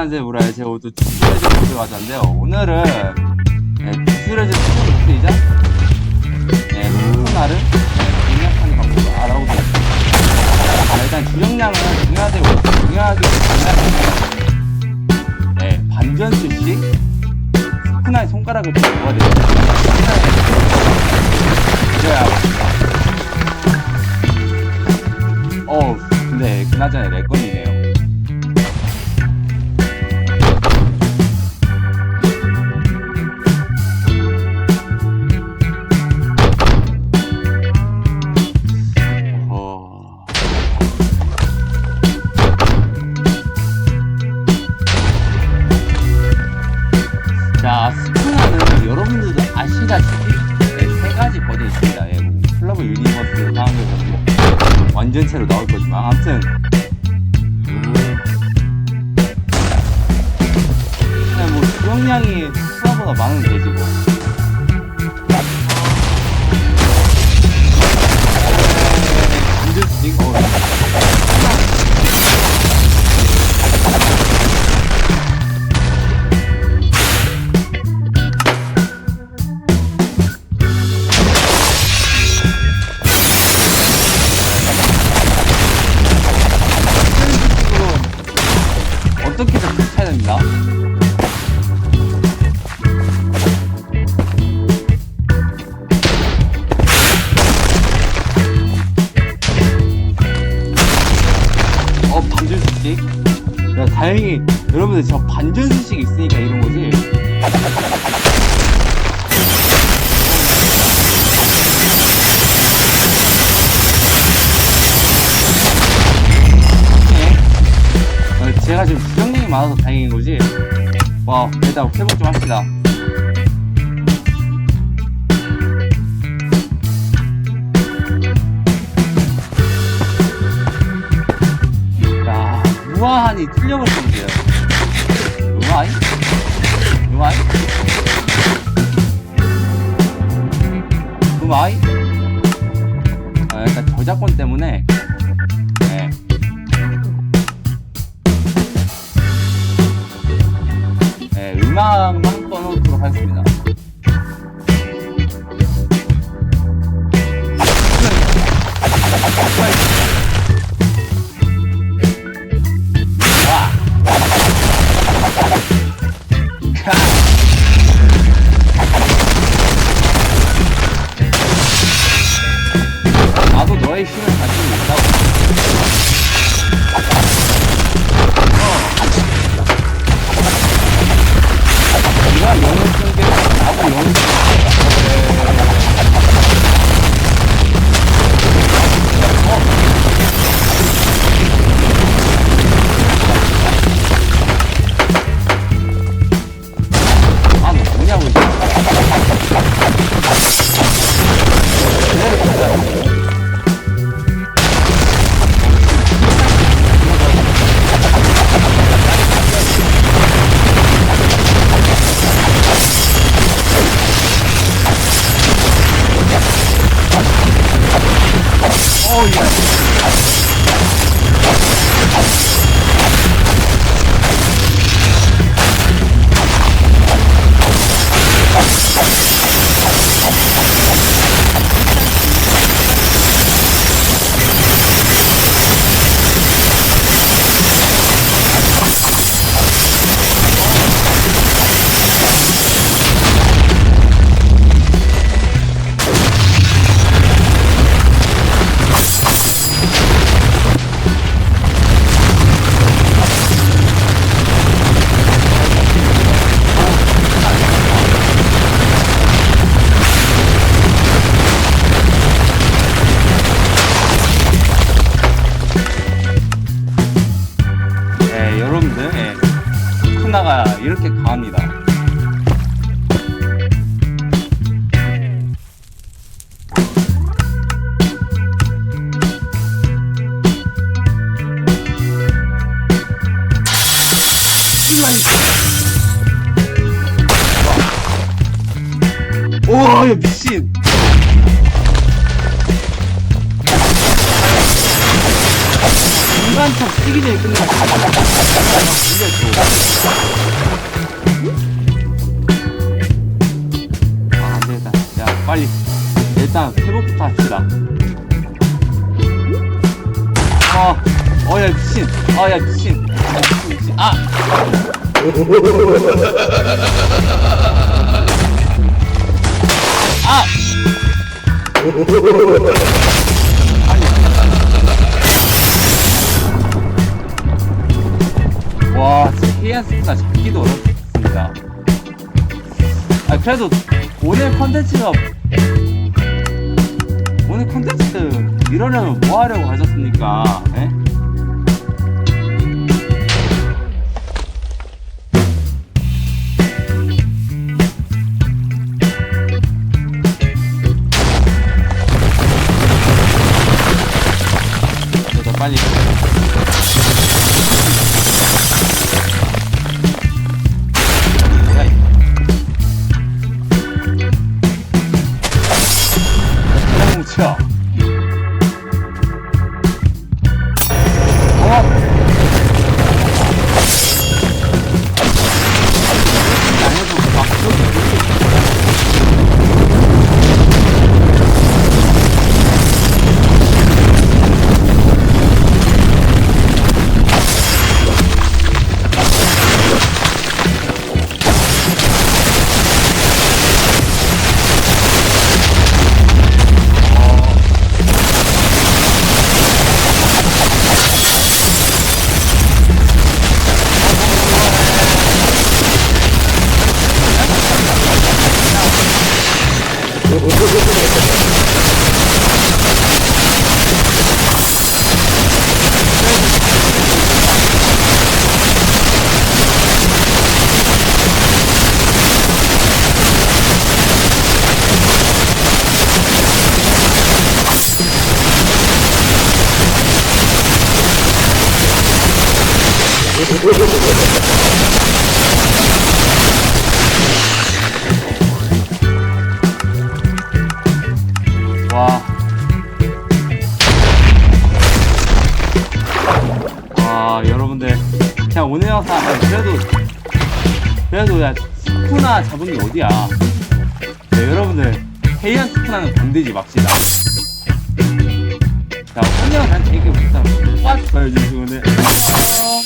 안녕하세요 우라의 제 오도 주스레즈 모드 가자인데요. 오늘은 네, 주스레즈 스포츠 목이자 네, 스포나를 네, 공략하는 방법을 알아보겠습니다. 자, 일단 주력량은 중요하대요 중요하게 중요하게. 네, 반전수씩 스프나의 손가락을 좀 먹어야 돼요 그래야 어 근데 그나저나 내건 용량이 스프나보다 많으면 되지 뭐. 인증스틱 어. 어떻게 더 교차해야 됩니다. 어, 반전수식? 야, 다행히 여러분들 저 반전수식 있으니까 이런 거지. 네. 어, 제가 지금 주정량이 많아서 다행인 거지. 와, 일단 회복 좀 합시다. 야, 무아한이 틀려버릴 정도예요. 무아이? 무아이? 무아이? 아, 일단 저작권 때문에 네. 네, 음악만 꺼놓도록 하겠습니다. 와! 나 어, 야. 이렇게 강합니다. 오, 야, 미친! 뛰기 전에 끝나. 아, 아, 안 되겠다. 야, 빨리. 일단 회복부터 합시다. 어, 어, 야, 미친. 어, 야, 미친. 야, 미친, 미친. 아! 아! 와, KS가 잡기도 어렵습니다. 아, 그래도 오늘 컨텐츠가 오늘 컨텐츠 이러려면 뭐 하려고 하셨습니까? 예? 저도 빨리 아, 그래도, 그래도 야, 스쿠나 잡은 게 어디야. 네, 여러분들. 헤이안 스쿠나는 건들지 맙시다. 자, 오늘 영상 되게 부탁, 꽉 오늘. 안녕.